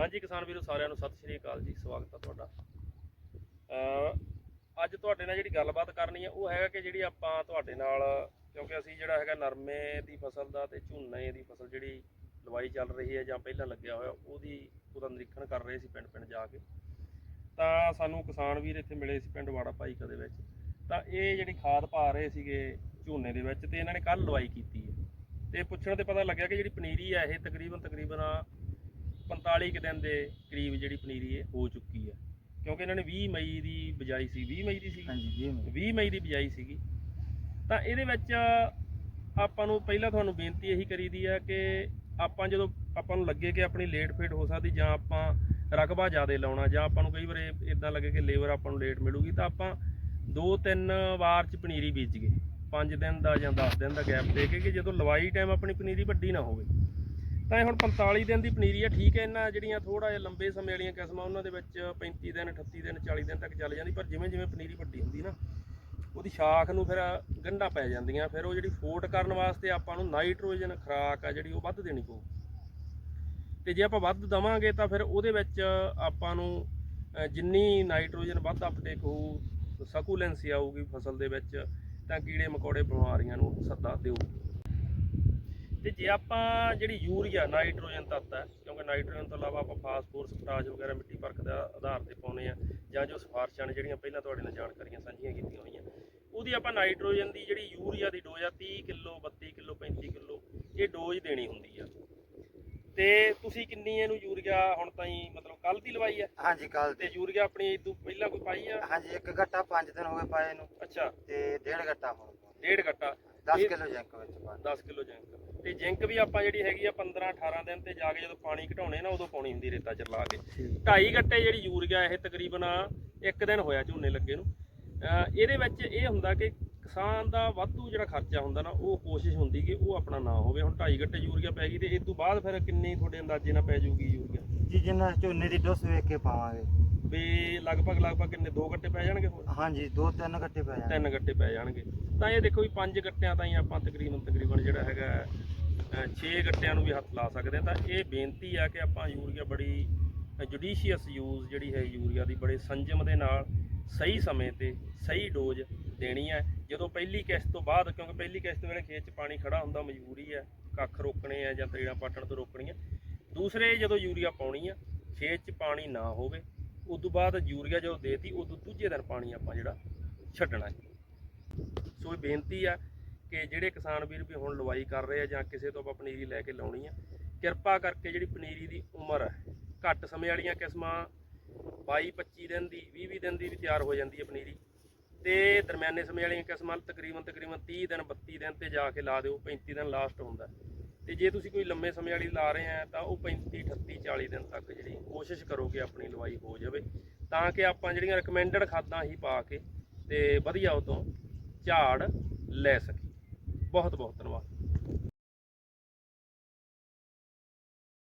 ਹਾਂਜੀ ਕਿਸਾਨ ਵੀਰੋ, ਸਾਰਿਆਂ ਨੂੰ ਸਤਿ ਸ਼੍ਰੀ ਅਕਾਲ ਜੀ, ਸਵਾਗਤ ਹੈ ਤੁਹਾਡਾ। ਅੱਜ ਤੁਹਾਡੇ ਨਾਲ ਜਿਹੜੀ ਗੱਲਬਾਤ ਕਰਨੀ ਹੈ ਉਹ ਹੈਗਾ ਕਿ ਜਿਹੜੀ ਆਪਾਂ ਤੁਹਾਡੇ ਨਾਲ, ਕਿਉਂਕਿ ਅਸੀਂ ਜਿਹੜਾ ਹੈਗਾ ਨਰਮੇ ਦੀ ਫਸਲ ਦਾ ਤੇ ਝੋਨੇ ਦੀ ਫਸਲ ਜਿਹੜੀ ਲਵਾਈ ਚੱਲ ਰਹੀ ਹੈ ਜਾਂ ਪਹਿਲਾਂ ਲੱਗਿਆ ਹੋਇਆ, ਉਹਦੀ ਉਹਦਾ ਨਿਰੀਖਣ ਕਰ ਰਹੇ ਸੀ ਪਿੰਡ ਪਿੰਡ ਜਾ ਕੇ। ਤਾਂ ਸਾਨੂੰ ਕਿਸਾਨ ਵੀਰ ਇੱਥੇ ਮਿਲੇ ਸੀ ਪਿੰਡ ਵਾੜਾ ਭਾਈ ਕਦੇ ਵਿੱਚ। ਤਾਂ ਇਹ ਜਿਹੜੀ ਖਾਦ ਪਾ ਰਹੇ ਸੀਗੇ ਝੋਨੇ ਦੇ ਵਿੱਚ, ਤੇ ਇਹਨਾਂ ਨੇ ਕੱਲ ਲਵਾਈ ਕੀਤੀ ਹੈ। ਤੇ ਪੁੱਛਣ ਤੇ ਪਤਾ ਲੱਗਿਆ ਕਿ ਜਿਹੜੀ ਪਨੀਰੀ ਹੈ ਇਹ ਤਕਰੀਬਨ ਤਕਰੀਬਨ 45 ਕੁ ਦਿਨ ਦੇ ਕਰੀਬ ਜਿਹੜੀ ਪਨੀਰੀ ਇਹ ਹੋ ਚੁੱਕੀ ਹੈ ਕਿਉਂਕਿ ਇਹਨਾਂ ਨੇ 20 ਮਈ ਦੀ ਬਿਜਾਈ ਸੀ 20 ਮਈ ਦੀ ਸੀ। ਹਾਂਜੀ ਜੀ 20 ਮਈ ਦੀ ਬਿਜਾਈ ਸੀਗੀ। ਤਾਂ ਇਹਦੇ ਵਿੱਚ ਆਪਾਂ ਨੂੰ ਪਹਿਲਾਂ ਤੁਹਾਨੂੰ ਬੇਨਤੀ ਇਹੀ ਕਰੀਦੀ ਹੈ ਕਿ ਆਪਾਂ ਜਦੋਂ ਆਪਾਂ ਨੂੰ ਲੱਗੇ ਕਿ ਆਪਣੀ ਲੇਟ ਫੇਟ ਹੋ ਸਕਦੀ ਜਾਂ ਆਪਾਂ ਰਕਬਾ ਜ਼ਿਆਦਾ ਲਾਉਣਾ ਜਾਂ ਆਪਾਂ ਨੂੰ ਕਈ ਵਾਰ ਇਦਾਂ ਲੱਗੇ ਕਿ ਲੇਬਰ ਆਪਾਂ ਨੂੰ ਲੇਟ ਮਿਲੂਗੀ ਤਾਂ ਆਪਾਂ ਦੋ ਤਿੰਨ ਵਾਰ ਚ ਪਨੀਰੀ ਬੀਜ ਗਏ। 5 ਦਿਨ ਦਾ ਜਾਂ 10 ਦਿਨ ਦਾ ਗੈਪ ਦੇ ਕੇ ਕਿ ਜਦੋਂ ਲਵਾਈ ਟਾਈਮ ਆਪਣੀ ਪਨੀਰੀ ਵੱਡੀ ਨਾ ਹੋਵੇ। ਤਾਂ ਇਹ ਹੁਣ 45 ਦਿਨ ਦੀ ਪਨੀਰੀ ਆ, ਠੀਕ ਹੈ, ਇਹਨਾਂ ਜਿਹੜੀਆਂ ਥੋੜਾ ਜਿਹਾ ਲੰਬੇ ਸਮੇਂ ਵਾਲੀਆਂ ਕਿਸਮਾਂ, ਉਹਨਾਂ ਦੇ ਵਿੱਚ 35 ਦਿਨ 38 ਦਿਨ 40 ਦਿਨ ਤੱਕ ਚੱਲ ਜਾਂਦੀ, ਪਰ ਜਿਵੇਂ ਜਿਵੇਂ ਪਨੀਰੀ ਵੱਡੀ ਹੁੰਦੀ ਨਾ, ਉਹਦੀ ਸ਼ਾਖ ਨੂੰ ਫਿਰ ਗੰਢਾਂ ਪੈ ਜਾਂਦੀਆਂ, ਫਿਰ ਉਹ ਜਿਹੜੀ ਫੋਟ ਕਰਨ ਵਾਸਤੇ ਆਪਾਂ ਨੂੰ ਨਾਈਟ੍ਰੋਜਨ ਖੁਰਾਕ ਆ ਜਿਹੜੀ ਉਹ ਵੱਧ ਦੇਣੀ ਪਊ। ਤੇ ਜੇ ਆਪਾਂ ਵੱਧ ਦਵਾਂਗੇ ਤਾਂ ਫਿਰ ਉਹਦੇ ਵਿੱਚ ਆਪਾਂ ਨੂੰ ਜਿੰਨੀ ਨਾਈਟ੍ਰੋਜਨ ਵੱਧ ਅਪਟੇਕ ਹੋਊ, ਸਕੂਲੈਂਸੀ ਆਊਗੀ ਫਸਲ ਦੇ ਵਿੱਚ, ਤਾਂ ਕੀੜੇ ਮਕੌੜੇ ਬਿਮਾਰੀਆਂ ਨੂੰ ਸੱਦਾ ਦੇਊਗੀ। ਤੇ ਜੇ ਆਪਾਂ ਜਿਹੜੀ ਯੂਰੀਆ ਨਾਈਟ੍ਰੋਜਨ ਤੱਤ ਹੈ ਕਿਉਂਕਿ ਨਾਈਟ੍ਰੋਜਨ ਤੋਂ ਇਲਾਵਾ ਆਪਾਂ ਫਾਸਫੋਰਸ ਪੋਟਾਸ਼ ਵਗੈਰਾ ਮਿੱਟੀ ਪਰਖ ਦਾ ਆਧਾਰ ਤੇ ਪਾਉਨੇ ਆ ਜਾਂ ਜੋ ਸਿਫਾਰਸ਼ਾਂ ਨੇ ਜਿਹੜੀਆਂ ਪਹਿਲਾਂ ਤੁਹਾਡੇ ਨਾਲ ਜਾਣਕਾਰੀਆਂ ਸਾਂਝੀਆਂ ਕੀਤੀਆਂ ਹੋਈਆਂ ਉਹਦੀ ਆਪਾਂ ਨਾਈਟ੍ਰੋਜਨ ਦੀ ਜਿਹੜੀ ਯੂਰੀਆ ਦੀ ਡੋਜ਼ ਆ 30 ਕਿਲੋ 32 ਕਿਲੋ 35 ਕਿਲੋ ਇਹ ਡੋਜ਼ ਦੇਣੀ ਹੁੰਦੀ ਆ। ਤੇ ਤੁਸੀਂ ਕਿੰਨੀ ਇਹਨੂੰ ਯੂਰੀਆ ਹੁਣ ਤਾਈਂ ਮਤਲਬ ਕੱਲ ਦੀ ਲਵਾਈ ਆ? ਹਾਂਜੀ ਕੱਲ ਤੇ ਯੂਰੀਆ ਆਪਣੀ ਤੋਂ ਪਹਿਲਾਂ ਕੋਈ ਪਾਈ ਆ? ਹਾਂਜੀ ਇੱਕ ਗੱਟਾ 5 ਦਿਨ ਹੋ ਗਏ ਪਾਏ ਨੂੰ। ਅੱਛਾ। ਤੇ ਡੇਢ ਗੱਟਾ ਹੁਣ। ਡੇਢ ਗੱਟਾ 10 ਇਹ- ਕਿਲੋ ਜੰਕ ਵਿੱਚ ਪਾ 10 ਕਿਲੋ ਜਿੰਕ। ਤੇ ਜਿੰਕ ਵੀ ਆਪਾਂ ਜਿਹੜੀ ਹੈਗੀ ਆ 15 18 ਦਿਨ ਤੇ ਜਾ ਕੇ ਜਦੋਂ ਪਾਣੀ ਘਟਾਉਣੇ ਨਾ ਉਦੋਂ ਪਾਉਣੀ ਹੁੰਦੀ ਰੇਤਾ ਚ ਲਾ ਕੇ। ਢਾਈ ਗੱਟੇ ਜਿਹੜੀ ਯੂਰੀਆ ਇਹ ਤਕਰੀਬਨ ਇੱਕ ਦਿਨ ਹੋਇਆ ਝੋਨੇ ਲੱਗੇ ਨੂੰ। ਇਹਦੇ ਵਿੱਚ ਇਹ ਹੁੰਦਾ ਕਿ ਕਿਸਾਨ ਦਾ ਵਾਧੂ ਜਿਹੜਾ ਖਰਚਾ ਹੁੰਦਾ ਨਾ ਉਹ ਕੋਸ਼ਿਸ਼ ਹੁੰਦੀ ਕਿ ਉਹ ਆਪਣਾ ਨਾ ਹੋਵੇ। ਹੁਣ ਢਾਈ ਗੱਟੇ ਯੂਰੀਆ ਪੈ ਗਈ ਤੇ ਇਸ ਤੋਂ ਬਾਅਦ ਫਿਰ ਕਿੰਨੀ ਤੁਹਾਡੇ ਅੰਦਾਜ਼ੇ ਨਾਲ ਪੈ ਜਾਊਗੀ ਯੂਰੀਆ? ਜੀ ਜਿੰਨਾ ਝੋਨੇ ਦੀ ਡੋਸ ਵੇਖ ਕੇ ਪਾਵਾਂਗੇ। ਵੀ ਲਗਭਗ ਲਗਭਗ ਕਿੰਨੇ ਦੋ ਗੱਟੇ ਪੈ ਜਾਣਗੇ ਹੋਰ? ਹਾਂਜੀ ਦੋ ਤਿੰਨ ਗੱਟੇ ਪੈ ਜਾਣਗੇ। ਤਿੰਨ ਗੱਟੇ ਪੈ ਜਾਣਗੇ। ਤਾਂ ਇਹ ਦੇਖੋ ਵੀ ਪੰਜ ਗੱਟਿਆਂ ਤਾਈਂ ਆਪਾਂ ਤਕਰੀਬਨ ਤਕਰੀਬਨ ਜਿਹੜਾ ਹੈਗਾ 6 ਗੱਟਿਆਂ ਨੂੰ ਵੀ ਹੱਥ ਲਾ ਸਕਦੇ ਹਾਂ। ਤਾਂ ਇਹ ਬੇਨਤੀ ਆ ਕਿ ਆਪਾਂ ਯੂਰੀਆ ਬੜੀ ਜੁਡੀਸ਼ੀਅਸ ਯੂਜ਼ ਜਿਹੜੀ ਹੈ ਯੂਰੀਆ ਦੀ, ਬੜੇ ਸੰਜਮ ਦੇ ਨਾਲ ਸਹੀ ਸਮੇਂ ਤੇ ਸਹੀ ਡੋਜ਼ ਦੇਣੀ ਹੈ। ਜਦੋਂ ਪਹਿਲੀ ਕਿਸ਼ਤ ਤੋਂ ਬਾਅਦ, ਕਿਉਂਕਿ ਪਹਿਲੀ ਕਿਸ਼ਤ ਵੇਲੇ ਖੇਤ 'ਚ ਪਾਣੀ ਖੜਾ ਹੁੰਦਾ, ਮਜਬੂਰੀ ਹੈ, ਕੱਖ ਰੋਕਣੇ ਆ ਜਾਂ ਤੇੜਾਂ ਪਾਟਣ ਤੋਂ ਰੋਕਣੀ ਰੋਕਣੀਆਂ। ਦੂਸਰੇ ਜਦੋਂ ਯੂਰੀਆ ਪਾਉਣੀ ਆ, ਖੇਤ 'ਚ ਪਾਣੀ ਨਾ ਹੋਵੇ ਉਸ ਤੋਂ ਬਾਅਦ ਯੂਰੀਆ ਜਦੋਂ ਦੇਤੀ, ਉਦੋਂ ਦੂਜੇ ਦਿਨ ਪਾਣੀ ਆਪਾਂ ਜਿਹੜਾ ਛੱਡਣਾ ਸੋ ਇਹ ਬੇਨਤੀ ਆ ਕਿ ਜਿਹੜੇ ਕਿਸਾਨ ਵੀਰ ਵੀ ਹੁਣ ਲਵਾਈ ਕਰ ਰਹੇ ਆ ਜਾਂ ਕਿਸੇ ਤੋਂ ਆਪਾਂ ਪਨੀਰੀ ਲੈ ਕੇ ਲਾਉਣੀ ਆ, ਕਿਰਪਾ ਕਰਕੇ ਜਿਹੜੀ ਪਨੀਰੀ ਦੀ ਉਮਰ ਹੈ ਘੱਟ ਸਮੇਂ ਵਾਲੀਆਂ ਕਿਸਮਾਂ 22 25 ਦਿਨ ਦੀ 20 20 ਦਿਨ ਦੀ ਵੀ ਤਿਆਰ ਹੋ ਜਾਂਦੀ ਹੈ ਪਨੀਰੀ, ਤੇ ਦਰਮਿਆਨੇ ਸਮੇਂ ਵਾਲੀਆਂ ਕਿਸਮਾਂ ਤਕਰੀਬਨ ਤਕਰੀਬਨ 30 ਦਿਨ 32 ਦਿਨ ਤੇ ਜਾ ਕੇ ਲਾ ਦਿਓ 35 ਦਿਨ ਲਾਸਟ ਹੁੰਦਾ। ਤੇ ਜੇ ਤੁਸੀਂ ਕੋਈ ਲੰਮੇ ਸਮੇਂ ਵਾਲੀ ਲਾ ਰਹੇ ਆ, ਤਾਂ ਉਹ 35 38 40 ਦਿਨ ਤੱਕ ਜਿਹੜੀ ਕੋਸ਼ਿਸ਼ ਕਰੋ ਕਿ ਆਪਣੀ ਲਵਾਈ ਹੋ ਜਾਵੇ, ਤਾਂ ਕਿ ਆਪਾਂ ਜਿਹੜੀਆਂ ਰეკਮੈਂਡਡ ਖਾਦਾਂ ਹੀ ਪਾ ਕੇ ਤੇ ਵਧੀਆ ਉਹ ਤੋਂ ਝਾੜ ਲੈ ਸਕੀਏ। ਬਹੁਤ ਬਹੁਤ ਧੰਨਵਾਦ।